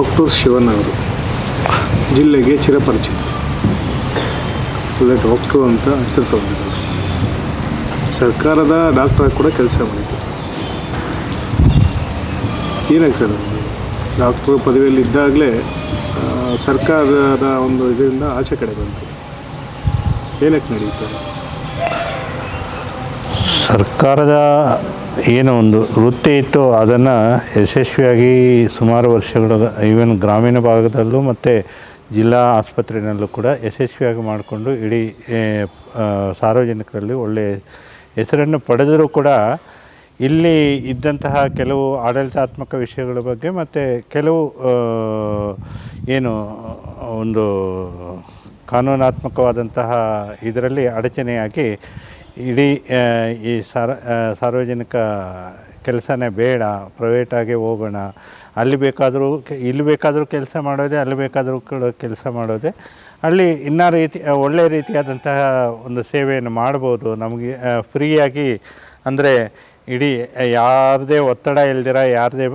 Doctor ಶಿವನ್ ಅವರು ಜಿಲ್ಲೆಗೆ ಚಿರಪರಿಚಿತ. ಒಳ್ಳೆ ಡಾಕ್ಟ್ರು ಅಂತ ಹೆಸರು ತಗೊಂಡಿದ್ದಾರೆ. ಸರ್ಕಾರದ ಡಾಕ್ಟ್ರಾಗಿ ಕೂಡ ಕೆಲಸ ಮಾಡಿದ್ರು ಏನಾಗಿ ಸರ್? ಡಾಕ್ಟ್ರು ಪದವಿಯಲ್ಲಿ ಇದ್ದಾಗಲೇ ಸರ್ಕಾರದ ಒಂದು ಇದರಿಂದ ಆಚೆ ಕಡೆ ಬಂತು. ಏನಕ್ಕೆ ನಡೆಯುತ್ತೆ ಸರ್ಕಾರದ ಏನು ಒಂದು ವೃತ್ತಿ ಇತ್ತು, ಅದನ್ನು ಯಶಸ್ವಿಯಾಗಿ ಸುಮಾರು ವರ್ಷಗಳ ಈವನ್ ಗ್ರಾಮೀಣ ಭಾಗದಲ್ಲೂ ಮತ್ತು ಜಿಲ್ಲಾ ಆಸ್ಪತ್ರೆಯಲ್ಲೂ ಕೂಡ ಯಶಸ್ವಿಯಾಗಿ ಮಾಡಿಕೊಂಡು ಇಡೀ ಸಾರ್ವಜನಿಕರಲ್ಲಿ ಒಳ್ಳೆಯ ಹೆಸರನ್ನು ಪಡೆದರೂ ಕೂಡ ಇಲ್ಲಿ ಇದ್ದಂತಹ ಕೆಲವು ಆಡಳಿತಾತ್ಮಕ ವಿಷಯಗಳ ಬಗ್ಗೆ ಮತ್ತು ಕೆಲವು ಏನು, ಒಂದು ಕಾನೂನಾತ್ಮಕವಾದಂತಹ ಇದರಲ್ಲಿ ಅಡಚಣೆಯಾಗಿ ಇಡೀ ಈ ಸಾರ ಸಾರ್ವಜನಿಕ ಕೆಲಸನೇ ಬೇಡ ಪ್ರೈವೇಟಾಗಿ ಹೋಗೋಣ. ಅಲ್ಲಿ ಬೇಕಾದರೂ, ಇಲ್ಲಿ ಬೇಕಾದರೂ ಕೆಲಸ ಮಾಡೋದೇ, ಅಲ್ಲಿ ಬೇಕಾದರೂ ಕೂಡ ಕೆಲಸ ಮಾಡೋದೇ. ಅಲ್ಲಿ ಇನ್ನೂ ರೀತಿ ಒಳ್ಳೆಯ ರೀತಿಯಾದಂತಹ ಒಂದು ಸೇವೆಯನ್ನು ಮಾಡ್ಬೋದು. ನಮಗೆ ಫ್ರೀಯಾಗಿ ಅಂದರೆ ಇಡೀ ಯಾರದೇ ಒತ್ತಡ ಇಲ್ದಿರ, ಯಾರದೇ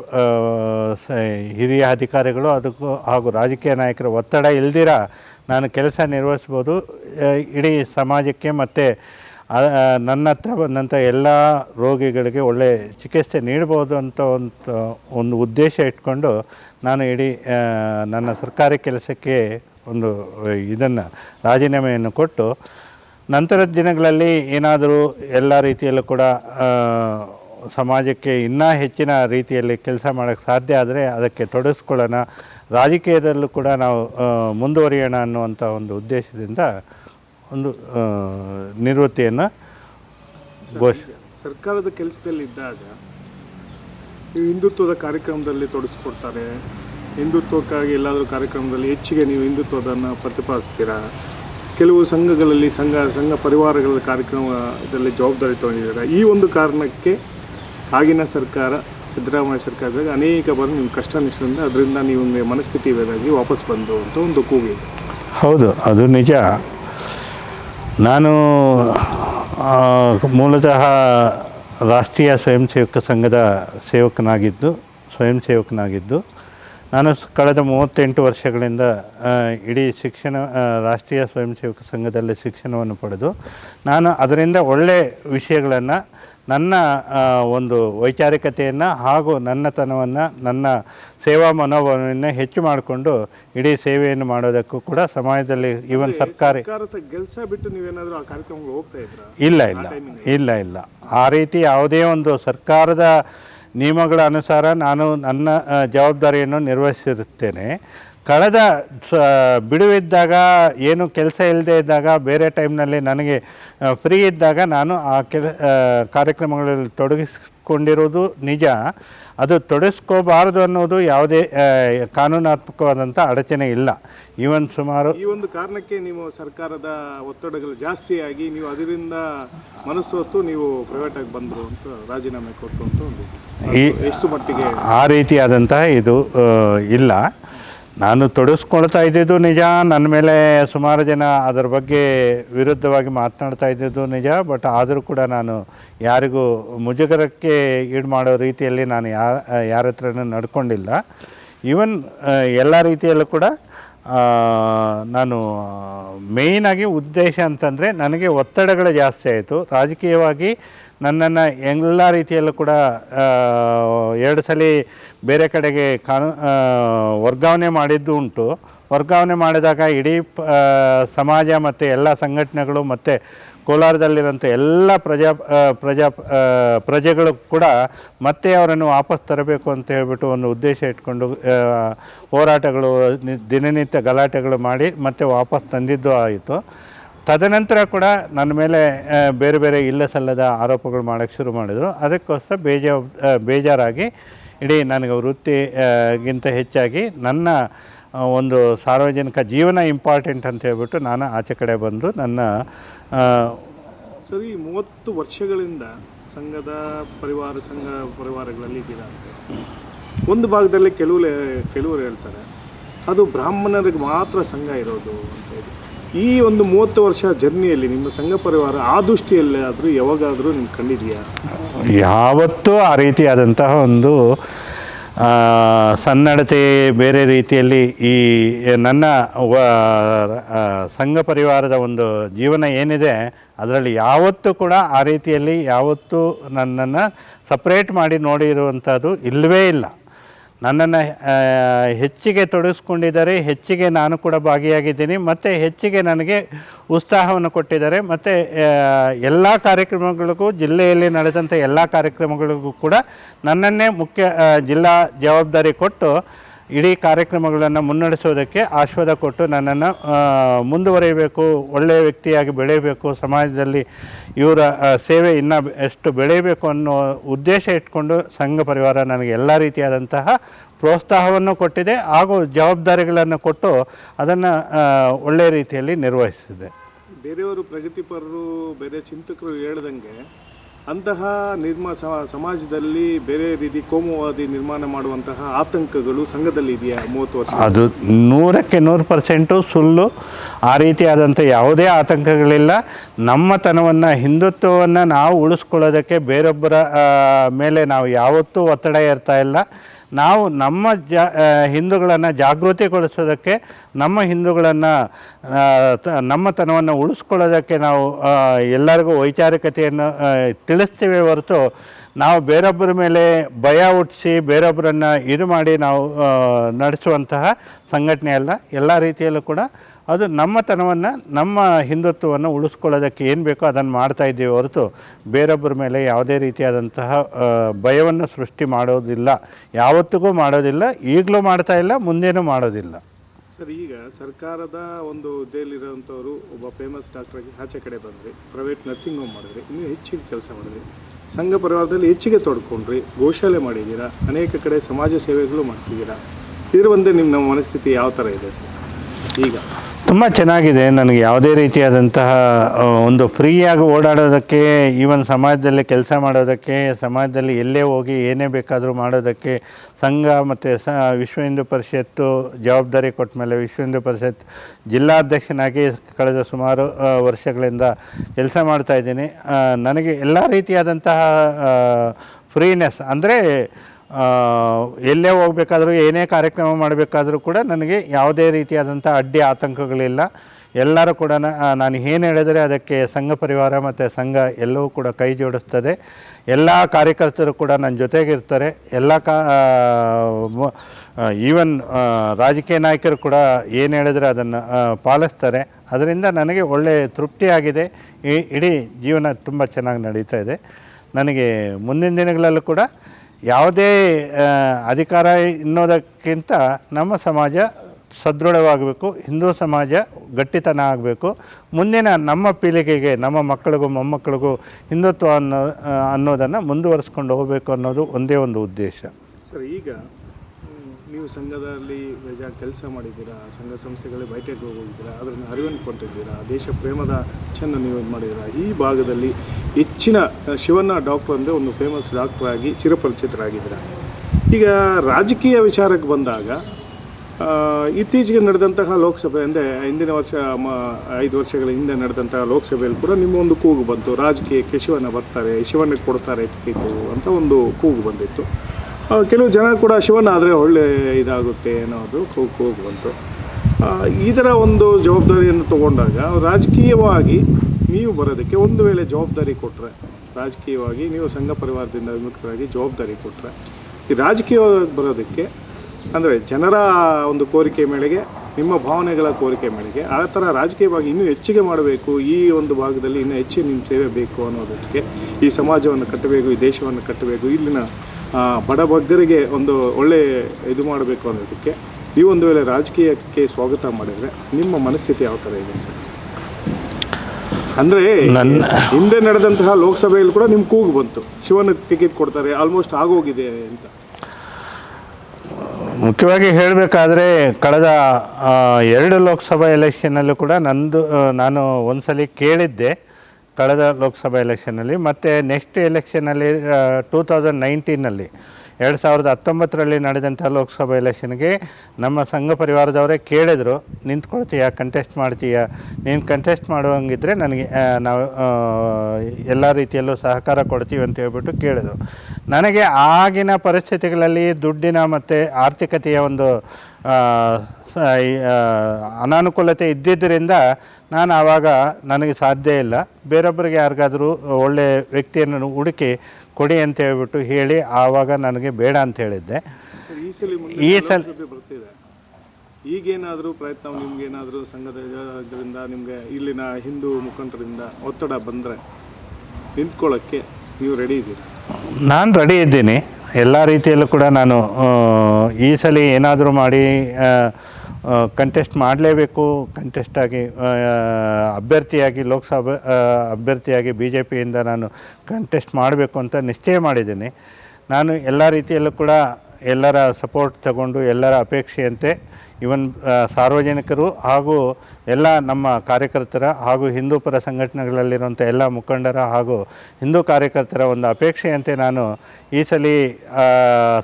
ಹಿರಿಯ ಅಧಿಕಾರಿಗಳು ಅದಕ್ಕೂ ಹಾಗೂ ರಾಜಕೀಯ ನಾಯಕರ ಒತ್ತಡ ಇಲ್ದಿರ ನಾನು ಕೆಲಸ ನಿರ್ವಹಿಸ್ಬೋದು. ಇಡೀ ಸಮಾಜಕ್ಕೆ ಮತ್ತು ನನ್ನ ಹತ್ರ ಬಂದಂಥ ಎಲ್ಲ ರೋಗಿಗಳಿಗೆ ಒಳ್ಳೆ ಚಿಕಿತ್ಸೆ ನೀಡ್ಬೋದು ಅಂತ ಒಂದು ಒಂದು ಉದ್ದೇಶ ಇಟ್ಕೊಂಡು ನಾನು ಇಡೀ ನನ್ನ ಸರ್ಕಾರಿ ಕೆಲಸಕ್ಕೆ ಒಂದು, ಇದನ್ನು ರಾಜೀನಾಮೆಯನ್ನು ಕೊಟ್ಟು ನಂತರದ ದಿನಗಳಲ್ಲಿ ಏನಾದರೂ ಎಲ್ಲ ರೀತಿಯಲ್ಲೂ ಕೂಡ ಸಮಾಜಕ್ಕೆ ಇನ್ನೂ ಹೆಚ್ಚಿನ ರೀತಿಯಲ್ಲಿ ಕೆಲಸ ಮಾಡೋಕ್ಕೆ ಸಾಧ್ಯ ಆದರೆ ಅದಕ್ಕೆ ತೊಡಗಿಸ್ಕೊಳ್ಳೋಣ. ರಾಜಕೀಯದಲ್ಲೂ ಕೂಡ ನಾವು ಮುಂದುವರಿಯೋಣ ಅನ್ನುವಂಥ ಒಂದು ಉದ್ದೇಶದಿಂದ ಒಂದು ನಿವೃತ್ತಿಯನ್ನು ಘೋಷ ಸರ್ಕಾರದ ಕೆಲಸದಲ್ಲಿ ಇದ್ದಾಗ ನೀವು ಹಿಂದುತ್ವದ ಕಾರ್ಯಕ್ರಮದಲ್ಲಿ ತೊಡಗಿಸ್ಕೊಡ್ತಾರೆ ಹಿಂದುತ್ವಕ್ಕಾಗಿ ಎಲ್ಲಾದರೂ ಕಾರ್ಯಕ್ರಮದಲ್ಲಿ ಹೆಚ್ಚಿಗೆ ನೀವು ಹಿಂದುತ್ವದನ್ನು ಪ್ರತಿಪಾದಿಸ್ತೀರಾ? ಕೆಲವು ಸಂಘಗಳಲ್ಲಿ ಸಂಘ ಸಂಘ ಪರಿವಾರಗಳ ಕಾರ್ಯಕ್ರಮದಲ್ಲಿ ಜವಾಬ್ದಾರಿ ತೊಗೊಂಡಿದ್ದಾರೆ. ಈ ಒಂದು ಕಾರಣಕ್ಕೆ ಆಗಿನ ಸರ್ಕಾರ ಸಿದ್ದರಾಮಯ್ಯ ಸರ್ಕಾರದಾಗ ಅನೇಕ ಬಾರಿ ನಿಮ್ಮ ಕಷ್ಟ ನಿಷ್ಠದಿಂದ ಅದರಿಂದ ನೀವು ಮನಸ್ಥಿತಿ ಇದಾಗಿ ವಾಪಸ್ ಬಂದು ಅಂತ ಒಂದು ಕೂಗಿ ಹೌದು ಅದು ನಿಜ. ನಾನು ಮೂಲತಃ ರಾಷ್ಟ್ರೀಯ ಸ್ವಯಂ ಸೇವಕ ಸಂಘದ ಸೇವಕನಾಗಿದ್ದು, ಸ್ವಯಂ ಸೇವಕನಾಗಿದ್ದು. ನಾನು ಕಳೆದ ಮೂವತ್ತೆಂಟು ವರ್ಷಗಳಿಂದ ಇಡೀ ಶಿಕ್ಷಣ ರಾಷ್ಟ್ರೀಯ ಸ್ವಯಂ ಸೇವಕ ಸಂಘದಲ್ಲಿ ಶಿಕ್ಷಣವನ್ನು ಪಡೆದು, ನಾನು ಅದರಿಂದ ಒಳ್ಳೆಯ ವಿಷಯಗಳನ್ನು ನನ್ನ ಒಂದು ವೈಚಾರಿಕತೆಯನ್ನು ಹಾಗೂ ನನ್ನತನವನ್ನು ನನ್ನ ಸೇವಾ ಮನೋಭಾವನೆಯನ್ನು ಹೆಚ್ಚು ಮಾಡಿಕೊಂಡು ಇಡೀ ಸೇವೆಯನ್ನು ಮಾಡೋದಕ್ಕೂ ಕೂಡ ಸಮಾಜದಲ್ಲಿ ಈವನ್ ಸರ್ಕಾರಿ ಕೆಲಸ ಬಿಟ್ಟು ನೀವೇನಾದರೂ ಆ ಕಾರ್ಯಕ್ರಮಕ್ಕೆ ಹೋಗ್ತಾ ಇಲ್ಲ ಇಲ್ಲ. ಇಲ್ಲ ಇಲ್ಲ. ಆ ರೀತಿ ಯಾವುದೇ ಒಂದು ಸರ್ಕಾರದ ನಿಯಮಗಳ ಅನುಸಾರ ನಾನು ನನ್ನ ಜವಾಬ್ದಾರಿಯನ್ನು ನಿರ್ವಹಿಸಿರುತ್ತೇನೆ. ಕಳೆದ ಸ ಬಿಡುವಿದ್ದಾಗ ಏನು ಕೆಲಸ ಇಲ್ಲದೆ ಇದ್ದಾಗ ಬೇರೆ ಟೈಮ್ನಲ್ಲಿ ನನಗೆ ಫ್ರೀ ಇದ್ದಾಗ ನಾನು ಆ ಕೆಲ ಕಾರ್ಯಕ್ರಮಗಳಲ್ಲಿ ತೊಡಗಿಸ್ಕೊಂಡಿರೋದು ನಿಜ. ಅದು ತೊಡಗಿಸ್ಕೋಬಾರದು ಅನ್ನೋದು ಯಾವುದೇ ಕಾನೂನಾತ್ಮಕವಾದಂಥ ಅಡಚಣೆ ಇಲ್ಲ. ಈವನ್ ಸುಮಾರು ಈ ಒಂದು ಕಾರಣಕ್ಕೆ ನೀವು ಸರ್ಕಾರದ ಒತ್ತಡಗಳು ಜಾಸ್ತಿಯಾಗಿ ನೀವು ಅದರಿಂದ ಮನಸ್ಸು ಹೊತ್ತು ನೀವು ಪ್ರೈವೇಟ್ ಆಗಿ ಬಂದರು ಅಂತ ರಾಜೀನಾಮೆ ಕೊಟ್ಟು ಅಂತ ಒಂದು ಈ ಎಷ್ಟು ಮಟ್ಟಿಗೆ ಆ ರೀತಿಯಾದಂತಹ ಇದು ಇಲ್ಲ. ನಾನು ತೊಡಗಿಸ್ಕೊಳ್ತಾ ಇದ್ದಿದ್ದು ನಿಜ, ನನ್ನ ಮೇಲೆ ಸುಮಾರು ಜನ ಅದರ ಬಗ್ಗೆ ವಿರುದ್ಧವಾಗಿ ಮಾತನಾಡ್ತಾ ಇದ್ದಿದ್ದು ನಿಜ, ಬಟ್ ಆದರೂ ಕೂಡ ನಾನು ಯಾರಿಗೂ ಮುಜುಗರಕ್ಕೆ ಈಡು ಮಾಡೋ ರೀತಿಯಲ್ಲಿ ನಾನು ಯಾ, ಯಾರ ಹತ್ರನೂ ನಡ್ಕೊಂಡಿಲ್ಲ. ಈವನ್ ಎಲ್ಲ ರೀತಿಯಲ್ಲೂ ಕೂಡ ನಾನು ಮೇಯ್ನಾಗಿ ಉದ್ದೇಶ ಅಂತಂದರೆ ನನಗೆ ಒತ್ತಡಗಳು ಜಾಸ್ತಿ ಆಯಿತು. ರಾಜಕೀಯವಾಗಿ ನನ್ನನ್ನು ಎಲ್ಲ ರೀತಿಯಲ್ಲೂ ಕೂಡ ಎರಡು ಸಲ ಬೇರೆ ಕಡೆಗೆ ಕಾನು ವರ್ಗಾವಣೆ ಮಾಡಿದ್ದು ಉಂಟು. ವರ್ಗಾವಣೆ ಮಾಡಿದಾಗ ಇಡೀ ಸಮಾಜ ಮತ್ತು ಎಲ್ಲ ಸಂಘಟನೆಗಳು ಮತ್ತು ಕೋಲಾರದಲ್ಲಿರೋಂಥ ಎಲ್ಲ ಪ್ರಜಾ ಪ್ರಜಾ ಪ್ರಜೆಗಳು ಕೂಡ ಮತ್ತೆ ಅವರನ್ನು ವಾಪಸ್ ತರಬೇಕು ಅಂತ ಹೇಳ್ಬಿಟ್ಟು ಒಂದು ಉದ್ದೇಶ ಇಟ್ಕೊಂಡು ಹೋರಾಟಗಳು ದಿನನಿತ್ಯ ಗಲಾಟೆಗಳು ಮಾಡಿ ಮತ್ತೆ ವಾಪಸ್ ತಂದಿದ್ದು ಆಯಿತು. ತದನಂತರ ಕೂಡ ನನ್ನ ಮೇಲೆ ಬೇರೆ ಬೇರೆ ಇಲ್ಲ ಸಲ್ಲದ ಆರೋಪಗಳು ಮಾಡೋಕ್ಕೆ ಶುರು ಮಾಡಿದರು. ಅದಕ್ಕೋಸ್ಕರ ಬೇಜ ಬೇಜಾರಾಗಿ, ಇಡೀ ನನಗೆ ವೃತ್ತಿಗಿಂತ ಗಿಂತ ಹೆಚ್ಚಾಗಿ ನನ್ನ ಒಂದು ಸಾರ್ವಜನಿಕ ಜೀವನ ಇಂಪಾರ್ಟೆಂಟ್ ಅಂತ ಹೇಳ್ಬಿಟ್ಟು ನಾನು ಆಚೆ ಕಡೆ ಬಂದು ನನ್ನ ಸರಿ ಮೂವತ್ತು ವರ್ಷಗಳಿಂದ ಸಂಘದ ಪರಿವಾರ, ಸಂಘ ಪರಿವಾರಗಳಲ್ಲಿ ಒಂದು ಭಾಗದಲ್ಲಿ ಕೆಲವು, ಕೆಲವರು ಹೇಳ್ತಾರೆ, ಅದು ಬ್ರಾಹ್ಮಣರಿಗೆ ಮಾತ್ರ ಸಂಘ ಇರೋದು ಅಂತ ಹೇಳಿ. ಈ ಒಂದು ಮೂವತ್ತು ವರ್ಷ ಜರ್ನಿಯಲ್ಲಿ ನಿಮ್ಮ ಸಂಘ ಪರಿವಾರ ಆ ದೃಷ್ಟಿಯಲ್ಲೇ ಆದರೂ ಯಾವಾಗಾದರೂ ನಿಮ್ಗೆ ಕಂಡಿದೆಯಾ ಯಾವತ್ತೂ ಆ ರೀತಿಯಾದಂತಹ ಒಂದು ಸನ್ನಡತೆ ಬೇರೆ ರೀತಿಯಲ್ಲಿ ಈ ನನ್ನ ವ ಸಂಘ ಪರಿವಾರದ ಒಂದು ಜೀವನ ಏನಿದೆ, ಅದರಲ್ಲಿ ಯಾವತ್ತೂ ಕೂಡ ಆ ರೀತಿಯಲ್ಲಿ ಯಾವತ್ತೂ ನನ್ನನ್ನು ಸಪ್ರೇಟ್ ಮಾಡಿ ನೋಡಿರುವಂಥದ್ದು ಇಲ್ಲವೇ ಇಲ್ಲ. ನನ್ನನ್ನು ಹೆಚ್ಚಿಗೆ ತೊಡಗಿಸ್ಕೊಂಡಿದ್ದಾರೆ, ಹೆಚ್ಚಿಗೆ ನಾನು ಕೂಡ ಭಾಗಿಯಾಗಿದ್ದೀನಿ, ಮತ್ತು ಹೆಚ್ಚಿಗೆ ನನಗೆ ಉತ್ಸಾಹವನ್ನು ಕೊಟ್ಟಿದ್ದಾರೆ, ಮತ್ತು ಎಲ್ಲ ಕಾರ್ಯಕ್ರಮಗಳಿಗೂ, ಜಿಲ್ಲೆಯಲ್ಲಿ ನಡೆದಂಥ ಎಲ್ಲ ಕಾರ್ಯಕ್ರಮಗಳಿಗೂ ಕೂಡ ನನ್ನನ್ನೇ ಮುಖ್ಯ ಜಿಲ್ಲಾ ಜವಾಬ್ದಾರಿ ಕೊಟ್ಟು ಇಡೀ ಕಾರ್ಯಕ್ರಮಗಳನ್ನು ಮುನ್ನಡೆಸೋದಕ್ಕೆ ಆಶ್ವಾದ ಕೊಟ್ಟು ನನ್ನನ್ನು ಮುಂದುವರಿಯಬೇಕು, ಒಳ್ಳೆಯ ವ್ಯಕ್ತಿಯಾಗಿ ಬೆಳೆಯಬೇಕು, ಸಮಾಜದಲ್ಲಿ ಇವರ ಸೇವೆ ಇನ್ನೂ ಎಷ್ಟು ಬೆಳೆಯಬೇಕು ಅನ್ನೋ ಉದ್ದೇಶ ಇಟ್ಕೊಂಡು ಸಂಘ ಪರಿವಾರ ನನಗೆ ಎಲ್ಲ ರೀತಿಯಾದಂತಹ ಪ್ರೋತ್ಸಾಹವನ್ನು ಕೊಟ್ಟಿದೆ ಹಾಗೂ ಜವಾಬ್ದಾರಿಗಳನ್ನು ಕೊಟ್ಟು ಅದನ್ನು ಒಳ್ಳೆಯ ರೀತಿಯಲ್ಲಿ ನಿರ್ವಹಿಸಿದೆ. ಬೇರೆಯವರು ಪ್ರಗತಿಪರರು, ಬೇರೆ ಚಿಂತಕರು ಹೇಳ್ದಂಗೆ ಅಂತಹ ನಿರ್ಮಾ ಸಮಾಜದಲ್ಲಿ ಬೇರೆ ರೀತಿ ಕೋಮುವಾದಿ ನಿರ್ಮಾಣ ಮಾಡುವಂತಹ ಆತಂಕಗಳು ಸಂಘದಲ್ಲಿ ಇದೆಯಾ ಮೂವತ್ತು ವರ್ಷ? ಅದು ನೂರಕ್ಕೆ ನೂರು ಪರ್ಸೆಂಟು ಸುಳ್ಳು. ಆ ರೀತಿಯಾದಂಥ ಯಾವುದೇ ಆತಂಕಗಳಿಲ್ಲ. ನಮ್ಮತನವನ್ನು, ಹಿಂದುತ್ವವನ್ನು ನಾವು ಉಳಿಸ್ಕೊಳ್ಳೋದಕ್ಕೆ ಬೇರೊಬ್ಬರ ಮೇಲೆ ನಾವು ಯಾವತ್ತೂ ಒತ್ತಡ ಇರ್ತಾ ಇಲ್ಲ. ನಾವು ನಮ್ಮ ಜಾ ಹಿಂದೂಗಳನ್ನು ಜಾಗೃತಿಗೊಳಿಸೋದಕ್ಕೆ, ನಮ್ಮ ಹಿಂದೂಗಳನ್ನು ನಮ್ಮತನವನ್ನು ಉಳಿಸ್ಕೊಳ್ಳೋದಕ್ಕೆ ನಾವು ಎಲ್ಲರಿಗೂ ವೈಚಾರಿಕತೆಯನ್ನು ತಿಳಿಸ್ತೇವೆ ಹೊರತು ನಾವು ಬೇರೊಬ್ಬರ ಮೇಲೆ ಭಯ ಹುಟ್ಟಿಸಿ ಬೇರೊಬ್ಬರನ್ನು ಇದು ಮಾಡಿ ನಾವು ನಡೆಸುವಂತಹ ಸಂಘಟನೆ ಅಲ್ಲ ಎಲ್ಲ ರೀತಿಯಲ್ಲೂ ಕೂಡ ಅದು ನಮ್ಮತನವನ್ನು, ನಮ್ಮ ಹಿಂದುತ್ವವನ್ನು ಉಳಿಸ್ಕೊಳ್ಳೋದಕ್ಕೆ ಏನು ಬೇಕೋ ಅದನ್ನು ಮಾಡ್ತಾ ಇದ್ದೀವಿ ಹೊರತು ಬೇರೊಬ್ಬರ ಮೇಲೆ ಯಾವುದೇ ರೀತಿಯಾದಂತಹ ಭಯವನ್ನು ಸೃಷ್ಟಿ ಮಾಡೋದಿಲ್ಲ. ಯಾವತ್ತಿಗೂ ಮಾಡೋದಿಲ್ಲ, ಈಗಲೂ ಮಾಡ್ತಾ ಇಲ್ಲ, ಮುಂದೇನೂ ಮಾಡೋದಿಲ್ಲ. ಸರ್, ಈಗ ಸರ್ಕಾರದ ಒಂದು ಹುದ್ದೆಯಲ್ಲಿರೋಂಥವ್ರು ಒಬ್ಬ ಫೇಮಸ್ ಡಾಕ್ಟ್ರಾಗಿ ಆಚೆ ಕಡೆ ಬಂದರೆ ಪ್ರೈವೇಟ್ ನರ್ಸಿಂಗ್ ಹೋಮ್ ಮಾಡಿದ್ರಿ, ಇನ್ನೂ ಹೆಚ್ಚಿಗೆ ಕೆಲಸ ಮಾಡಿದ್ರಿ. ಸಂಘ ಪರಿವಾರದಲ್ಲಿ ಹೆಚ್ಚಿಗೆ ತೊಡ್ಕೊಂಡ್ರಿ, ಗೋಶಾಲೆ ಮಾಡಿದ್ದೀರಾ, ಅನೇಕ ಕಡೆ ಸಮಾಜ ಸೇವೆಗಳು ಮಾಡ್ತಿದ್ದೀರಾ, ಇದ್ರ ಒಂದೇ ನಿಮ್ಮ ಮನಸ್ಥಿತಿ ಯಾವ ಥರ ಇದೆ ಸರ್? ಈಗ. ತುಂಬ ಚೆನ್ನಾಗಿದೆ. ನನಗೆ ಯಾವುದೇ ರೀತಿಯಾದಂತಹ ಒಂದು ಫ್ರೀಯಾಗಿ ಓಡಾಡೋದಕ್ಕೆ, ಈವನ್ ಸಮಾಜದಲ್ಲಿ ಕೆಲಸ ಮಾಡೋದಕ್ಕೆ, ಸಮಾಜದಲ್ಲಿ ಎಲ್ಲೇ ಹೋಗಿ ಏನೇ ಬೇಕಾದರೂ ಮಾಡೋದಕ್ಕೆ, ಸಂಘ ಮತ್ತು ಸ, ವಿಶ್ವ ಹಿಂದೂ ಪರಿಷತ್ತು ಜವಾಬ್ದಾರಿ ಕೊಟ್ಟ ಮೇಲೆ, ವಿಶ್ವ ಹಿಂದೂ ಪರಿಷತ್ ಜಿಲ್ಲಾಧ್ಯಕ್ಷನಾಗಿ ಕಳೆದ ಸುಮಾರು ವರ್ಷಗಳಿಂದ ಕೆಲಸ ಮಾಡ್ತಾ ಇದ್ದೀನಿ. ನನಗೆ ಎಲ್ಲ ರೀತಿಯಾದಂತಹ ಫ್ರೀನೆಸ್ ಅಂದರೆ ಎಲ್ಲೇ ಹೋಗಬೇಕಾದ್ರೂ, ಏನೇ ಕಾರ್ಯಕ್ರಮ ಮಾಡಬೇಕಾದ್ರೂ ಕೂಡ ನನಗೆ ಯಾವುದೇ ರೀತಿಯಾದಂಥ ಅಡ್ಡಿ ಆತಂಕಗಳಿಲ್ಲ. ಎಲ್ಲರೂ ಕೂಡ ನಾನು ಏನು ಹೇಳಿದರೆ ಅದಕ್ಕೆ ಸಂಘ ಪರಿವಾರ ಮತ್ತು ಸಂಘ ಎಲ್ಲವೂ ಕೂಡ ಕೈ ಜೋಡಿಸ್ತದೆ. ಎಲ್ಲ ಕಾರ್ಯಕರ್ತರು ಕೂಡ ನನ್ನ ಜೊತೆಗಿರ್ತಾರೆ. ಎಲ್ಲ ಕಾ ಈವನ್ ರಾಜಕೀಯ ನಾಯಕರು ಕೂಡ ಏನು ಹೇಳಿದ್ರೆ ಅದನ್ನು ಪಾಲಿಸ್ತಾರೆ. ಅದರಿಂದ ನನಗೆ ಒಳ್ಳೆಯ ತೃಪ್ತಿಯಾಗಿದೆ ಇಡೀ ಜೀವನ ತುಂಬ ಚೆನ್ನಾಗಿ ನಡೀತಾ ಇದೆ. ನನಗೆ ಮುಂದಿನ ದಿನಗಳಲ್ಲೂ ಕೂಡ ಯಾವುದೇ ಅಧಿಕಾರ ಇನ್ನೋದಕ್ಕಿಂತ ನಮ್ಮ ಸಮಾಜ ಸದೃಢವಾಗಬೇಕು, ಹಿಂದೂ ಸಮಾಜ ಗಟ್ಟಿತನ ಆಗಬೇಕು. ಮುಂದಿನ ನಮ್ಮ ಪೀಳಿಗೆಗೆ, ನಮ್ಮ ಮಕ್ಕಳಿಗೂ, ಮೊಮ್ಮಕ್ಕಳಿಗೂ ಹಿಂದುತ್ವ ಅನ್ನೋ ಅನ್ನೋದನ್ನು ಮುಂದುವರಿಸ್ಕೊಂಡು ಹೋಗಬೇಕು ಅನ್ನೋದು ಒಂದೇ ಒಂದು ಉದ್ದೇಶ. ಸರ್, ಈಗ ನೀವು ಸಂಘದಲ್ಲಿ ಬೇಜಾರು ಕೆಲಸ ಮಾಡಿದ್ದೀರಾ, ಸಂಘ ಸಂಸ್ಥೆಗಳಿಗೆ ಭೇಟಿಗೆ ಹೋಗಿದ್ದೀರಾ ಅದನ್ನು ಅರಿವನ್ನು ಕೊಟ್ಟಿದ್ದೀರಾ, ದೇಶ ಪ್ರೇಮದ ಚೆಂದ ನೀವು ಮಾಡಿದ್ದೀರಾ ಈ ಭಾಗದಲ್ಲಿ ಹೆಚ್ಚಿನ ಶಿವಣ್ಣ ಡಾಕ್ಟರ್ ಅಂದರೆ ಒಂದು ಫೇಮಸ್ ಡಾಕ್ಟರ್ ಆಗಿ ಚಿರಪರಿಚಿತರಾಗಿದ್ದಾರೆ. ಈಗ ರಾಜಕೀಯ ವಿಚಾರಕ್ಕೆ ಬಂದಾಗ ಇತ್ತೀಚೆಗೆ ನಡೆದಂತಹ ಲೋಕಸಭೆ ಅಂದರೆ ಹಿಂದಿನ ವರ್ಷ, ಮ, ಐದು ವರ್ಷಗಳ ಹಿಂದೆ ನಡೆದಂತಹ ಲೋಕಸಭೆಯಲ್ಲಿ ಕೂಡ ನಿಮ್ಮ ಒಂದು ಕೂಗು ಬಂತು. ರಾಜಕೀಯಕ್ಕೆ ಶಿವಣ್ಣ ಬರ್ತಾರೆ, ಶಿವಣ್ಣ ಕೊಡ್ತಾರೆ ಟಿಕೆಟು ಅಂತ ಒಂದು ಕೂಗು ಬಂದಿತ್ತು. ಕೆಲವು ಜನ ಕೂಡ ಶಿವಣ್ಣ ಆದರೆ ಒಳ್ಳೆ ಇದಾಗುತ್ತೆ ಅನ್ನೋದು ಕೂಗು ಕೂಗು ಬಂತು. ಇದರ ಒಂದು ಜವಾಬ್ದಾರಿಯನ್ನು ತಗೊಂಡಾಗ ರಾಜಕೀಯವಾಗಿ ನೀವು ಬರೋದಕ್ಕೆ ಒಂದು ವೇಳೆ ಜವಾಬ್ದಾರಿ ಕೊಟ್ಟರೆ ರಾಜಕೀಯವಾಗಿ ನೀವು ಸಂಘ ಪರಿವಾರದಿಂದ ವಿಮುಖರಾಗಿ ಜವಾಬ್ದಾರಿ ಕೊಟ್ಟರೆ ಈ ರಾಜಕೀಯವಾಗಿ ಬರೋದಕ್ಕೆ, ಅಂದರೆ ಜನರ ಒಂದು ಕೋರಿಕೆ ಮೇಳೆಗೆ, ನಿಮ್ಮ ಭಾವನೆಗಳ ಕೋರಿಕೆ ಮೇಳೆಗೆ, ಆ ಥರ ರಾಜಕೀಯವಾಗಿ ಇನ್ನೂ ಹೆಚ್ಚಿಗೆ ಮಾಡಬೇಕು, ಈ ಒಂದು ಭಾಗದಲ್ಲಿ ಇನ್ನೂ ಹೆಚ್ಚು ನಿಮ್ಮ ಸೇವೆ ಬೇಕು ಅನ್ನೋದಕ್ಕೆ ಈ ಸಮಾಜವನ್ನು ಕಟ್ಟಬೇಕು, ಈ ದೇಶವನ್ನು ಕಟ್ಟಬೇಕು, ಇಲ್ಲಿನ ಬಡಬಗ್ಗರಿಗೆ ಒಂದು ಒಳ್ಳೆ ಇದು ಮಾಡಬೇಕು ಅನ್ನೋದಕ್ಕೆ ಈ ಒಂದು ವೇಳೆ ರಾಜಕೀಯಕ್ಕೆ ಸ್ವಾಗತ ಮಾಡಿದರೆ ನಿಮ್ಮ ಮನಸ್ಥಿತಿ ಯಾವ ಥರ ಇದೆ ಸರ್? ಅಂದರೆ ನನ್ನ ಹಿಂದೆ ನಡೆದಂತಹ ಲೋಕಸಭೆಯಲ್ಲಿ ಕೂಡ ನಿಮ್ಮ ಕೂಗು ಬಂತು. ಶಿವನ ಟಿಕೆಟ್ ಕೊಡ್ತಾರೆ ಆಲ್ಮೋಸ್ಟ್ ಆಗೋಗಿದೆ ಅಂತ. ಮುಖ್ಯವಾಗಿ ಹೇಳಬೇಕಾದ್ರೆ ಕಳೆದ ಆ, ಎರಡು ಲೋಕಸಭಾ ಎಲೆಕ್ಷನಲ್ಲೂ ಕೂಡ ನಂದು ಆ, ನಾನು ಒಂದ್ಸಲಿ ಕೇಳಿದ್ದೆ ಕಳೆದ ಲೋಕಸಭಾ ಎಲೆಕ್ಷನಲ್ಲಿ ಮತ್ತು ನೆಕ್ಸ್ಟ್ ಎಲೆಕ್ಷನಲ್ಲಿ ಟೂ ತೌಸಂಡ್ ನೈನ್ಟೀನಲ್ಲಿ ಎರಡು ಸಾವಿರದ ಹತ್ತೊಂಬತ್ತರಲ್ಲಿ ನಡೆದಂಥ ಲೋಕಸಭಾ ಎಲೆಕ್ಷನ್ಗೆ ನಮ್ಮ ಸಂಘ ಪರಿವಾರದವರೇ ಕೇಳಿದರು, ನಿಂತ್ಕೊಳ್ತೀಯಾ ಕಂಟೆಸ್ಟ್ ಮಾಡ್ತೀಯಾ? ನೀನು ಕಂಟೆಸ್ಟ್ ಮಾಡುವಂಗಿದ್ರೆ ನನಗೆ ನಾವು ಎಲ್ಲ ರೀತಿಯಲ್ಲೂ ಸಹಕಾರ ಕೊಡ್ತೀವಿ ಅಂತ ಹೇಳ್ಬಿಟ್ಟು ಕೇಳಿದರು. ನನಗೆ ಆಗಿನ ಪರಿಸ್ಥಿತಿಗಳಲ್ಲಿ ದುಡ್ಡಿನ ಮತ್ತು ಆರ್ಥಿಕತೆಯ ಒಂದು ಅನಾನುಕೂಲತೆ ಇದ್ದಿದ್ದರಿಂದ ನಾನು ಆವಾಗ ನನಗೆ ಸಾಧ್ಯ ಇಲ್ಲ. ಬೇರೊಬ್ಬರಿಗೆ ಯಾರಿಗಾದರೂ ಒಳ್ಳೆಯ ವ್ಯಕ್ತಿಯನ್ನು ಹುಡುಕಿ ಕೊಡಿ ಅಂತ ಹೇಳ್ಬಿಟ್ಟು ಹೇಳಿ ಆವಾಗ ನನಗೆ ಬೇಡ ಅಂತ ಹೇಳಿದ್ದೆ. ಈ ಸಲ ಈ ಸಲ ಬರ್ತಿದೆ. ಈಗೇನಾದರೂ ಪ್ರಯತ್ನ ನಿಮ್ಗೇನಾದರೂ ಸಂಘದ ಇದರಿಂದ ನಿಮಗೆ ಇಲ್ಲಿನ ಹಿಂದೂ ಮುಖಂಡರಿಂದ ಒತ್ತಡ ಬಂದರೆ ನಿಂತ್ಕೊಳ್ಳೋಕ್ಕೆ ನೀವು ರೆಡಿ ಇದ್ದೀರಾ? ನಾನು ರೆಡಿ ಇದ್ದೀನಿ. ಎಲ್ಲ ರೀತಿಯಲ್ಲೂ ಕೂಡ ನಾನು ಈ ಸಲ ಏನಾದರೂ ಮಾಡಿ ಕಂಟೆಸ್ಟ್ ಮಾಡಲೇಬೇಕು. ಕಂಟೆಸ್ಟಾಗಿ ಅಭ್ಯರ್ಥಿಯಾಗಿ ಲೋಕಸಭೆ ಅಭ್ಯರ್ಥಿಯಾಗಿ ಬಿ ಜೆ ಪಿಯಿಂದ ನಾನು ಕಂಟೆಸ್ಟ್ ಮಾಡಬೇಕು ಅಂತ ನಿಶ್ಚಯ ಮಾಡಿದ್ದೀನಿ. ನಾನು ಎಲ್ಲ ರೀತಿಯಲ್ಲೂ ಕೂಡ ಎಲ್ಲರ ಸಪೋರ್ಟ್ ತಗೊಂಡು, ಎಲ್ಲರ ಅಪೇಕ್ಷೆಯಂತೆ ಇವನ್ ಸಾರ್ವಜನಿಕರು ಹಾಗೂ ಎಲ್ಲ ನಮ್ಮ ಕಾರ್ಯಕರ್ತರ ಹಾಗೂ ಹಿಂದೂ ಪರ ಸಂಘಟನೆಗಳಲ್ಲಿರುವಂಥ ಎಲ್ಲ ಮುಖಂಡರ ಹಾಗೂ ಹಿಂದೂ ಕಾರ್ಯಕರ್ತರ ಒಂದು ಅಪೇಕ್ಷೆಯಂತೆ ನಾನು ಈ ಸಲ